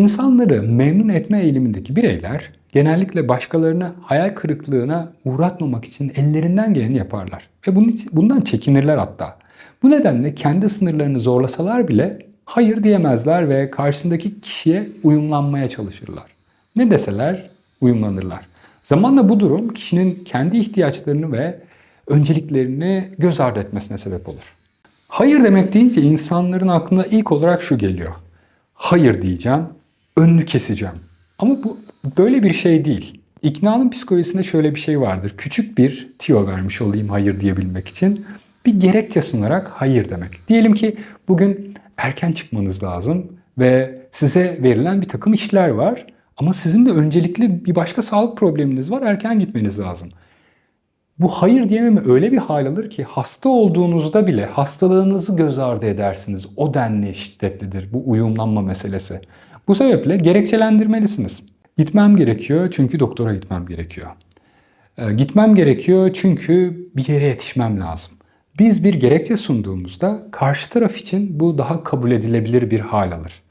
İnsanları memnun etme eğilimindeki bireyler genellikle başkalarını hayal kırıklığına uğratmamak için ellerinden geleni yaparlar. Ve bunun için, bundan çekinirler hatta. Bu nedenle kendi sınırlarını zorlasalar bile hayır diyemezler ve karşısındaki kişiye uyumlanmaya çalışırlar. Ne deseler uyumlanırlar. Zamanla bu durum kişinin kendi ihtiyaçlarını ve önceliklerini göz ardı etmesine sebep olur. Hayır demek deyince insanların aklına ilk olarak şu geliyor. Hayır diyeceğim, önünü keseceğim. Ama bu böyle bir şey değil. İknanın psikolojisinde şöyle bir şey vardır. Küçük bir tiyo vermiş olayım hayır diyebilmek için. Bir gerekçe sunarak hayır demek. Diyelim ki bugün erken çıkmanız lazım ve size verilen bir takım işler var. Ama sizin de öncelikli bir başka sağlık probleminiz var. Erken gitmeniz lazım. Bu hayır diyememe öyle bir hal alır ki hasta olduğunuzda bile hastalığınızı göz ardı edersiniz. O denli şiddetlidir bu uyumlanma meselesi. Bu sebeple gerekçelendirmelisiniz. Gitmem gerekiyor çünkü doktora gitmem gerekiyor. Ee, gitmem gerekiyor çünkü bir yere yetişmem lazım. Biz bir gerekçe sunduğumuzda karşı taraf için bu daha kabul edilebilir bir hal alır.